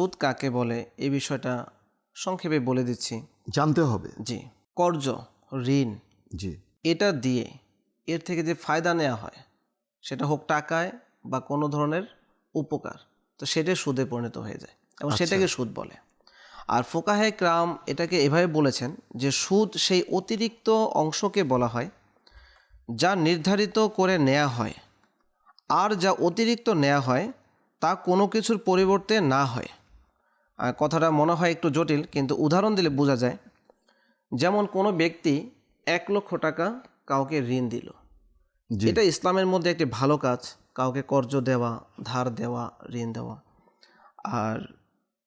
সুদ কাকে বলে এই বিষয়টা সংক্ষেপে বলে দিচ্ছি। জানতে হবে। জি কর্জ ঋণ জি। এটা দিয়ে এর থেকে যে ফায়দা নেওয়া হয় সেটা হোক টাকায় বা কোনো ধরনের উপকার তো সেটাই সুদে পরিণত হয়ে যায় এবং সেটাকে সুদ বলে। আর ফোকাহে ক্রাম এটাকে এভাবে বলেছেন যে সুদ সেই অতিরিক্ত অংশকে বলা হয় যা নির্ধারিত করে নেওয়া হয়। আর যা অতিরিক্ত নেওয়া হয় তা কোনো কিছুর পরিবর্তে না হয়। কথাটা মনে হয় একটু জটিল কিন্তু উদাহরণ দিলে বোঝা যায়। যেমন কোনো ব্যক্তি এক লক্ষ টাকা কাউকে ঋণ দিল। এটা ইসলামের মধ্যে একটি ভালো কাজ কাউকে কর্জ দেওয়া ধার দেওয়া ঋণ দেওয়া। আর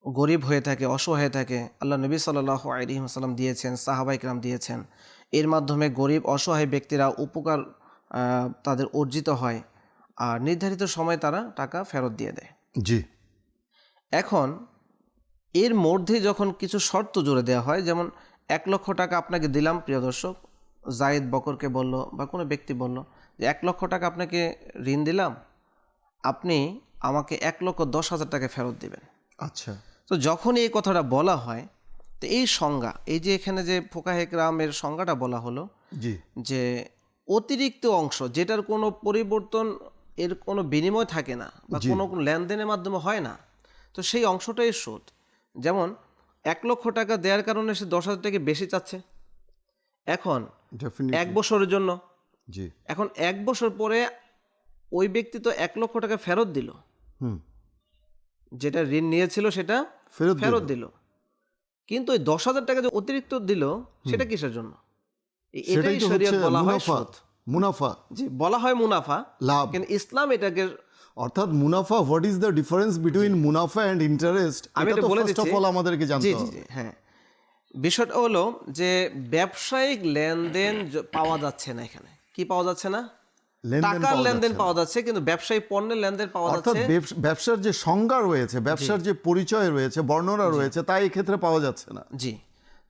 গরিব হয়ে থাকে অসহায় থাকে আল্লাহ নবী সাল্লাহ আলিহাসাল্লাম দিয়েছেন সাহাবাইকরাম দিয়েছেন। এর মাধ্যমে গরিব অসহায় ব্যক্তিরা উপকার তাদের অর্জিত হয় আর নির্ধারিত সময় তারা টাকা ফেরত দিয়ে দেয়। জি। এখন এর মধ্যে যখন কিছু শর্ত জুড়ে দেওয়া হয় যেমন এক লক্ষ টাকা আপনাকে দিলাম প্রিয় দর্শক জায়েদ বকরকে বলল বা কোনো ব্যক্তি বলল যে এক লক্ষ টাকা আপনাকে ঋণ দিলাম আপনি আমাকে এক লক্ষ দশ হাজার টাকা ফেরত দিবেন। আচ্ছা। তো যখন এই কথাটা বলা হয় তো এই সংজ্ঞা এই যে এখানে যে ফোকাহেক রামের সংজ্ঞাটা বলা হলো যে অতিরিক্ত অংশ যেটার কোনো পরিবর্তন এর কোনো বিনিময় থাকে না বা কোনো কোনো লেনদেনের মাধ্যমে হয় না তো সেই অংশটাই সুদ যেমন এক লক্ষ টাকা দেওয়ার কারণে সে দশ হাজার টাকা বেশি চাচ্ছে। এখন এক বছরের জন্য। জি। এখন এক বছর পরে ওই ব্যক্তি তো এক লক্ষ টাকা ফেরত দিল। হুম। যেটা ঋণ নিয়েছিল সেটা ফেরত ফেরত দিল। কিন্তু ওই দশ হাজার টাকা যে অতিরিক্ত দিল সেটা কিসের জন্য? এটাই শরীয়ত বলা হয় মুনাফা। জি বলা হয় মুনাফা। লাভ। কিন্তু ইসলাম এটাকে অর্থাৎ মুনাফা what is the difference between মুনাফা অ্যান্ড ইন্টারেস্ট আমি এটা তো বলে ফার্স্ট অফ দিচ্ছি। অল আমাদেরকে জানতে হবে। হ্যাঁ। বিষয়টা হলো যে ব্যবসায়িক লেনদেন পাওয়া যাচ্ছে না এখানে। কি পাওয়া যাচ্ছে না? টাকার লেনদেন পাওয়া যাচ্ছে কিন্তু ব্যবসায়ী পণ্যের লেনদেন পাওয়া যাচ্ছে। ব্যবস- ব্যবসার যে সংজ্ঞা রয়েছে ব্যবসার যে পরিচয় রয়েছে বর্ণনা রয়েছে তা এই ক্ষেত্রে পাওয়া যাচ্ছে না। জি।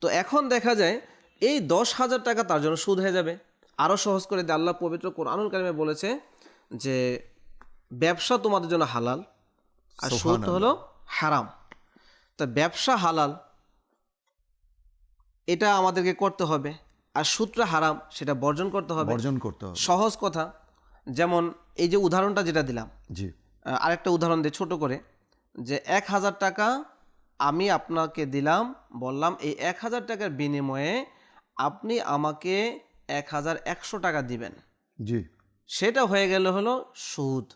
তো এখন দেখা যায় এই দশ হাজার টাকা তার জন্য সুদ হয়ে যাবে। আরও সহজ করে দিয়ে। আল্লাহ পবিত্র কোরআনুল কারিমে বলেছে যে ব্যবসা তোমাদের জন্য হালাল আর সুদ হলো হারাম। তা ব্যবসা হালাল এটা আমাদেরকে করতে হবে। আর সুদটা হারাম সেটা বর্জন করতে হবে। বর্জন করতে হবে। সহজ কথা যেমন এই যে উদাহরণটা যেটা দিলাম জি। আরেকটা উদাহরণ দিই ছোট করে যে এক হাজার টাকা আমি আপনাকে দিলাম বললাম এই এক হাজার টাকার বিনিময়ে আপনি আমাকে এক হাজার একশো টাকা দিবেন। জি। সেটা হয়ে গেল হলো সুদ।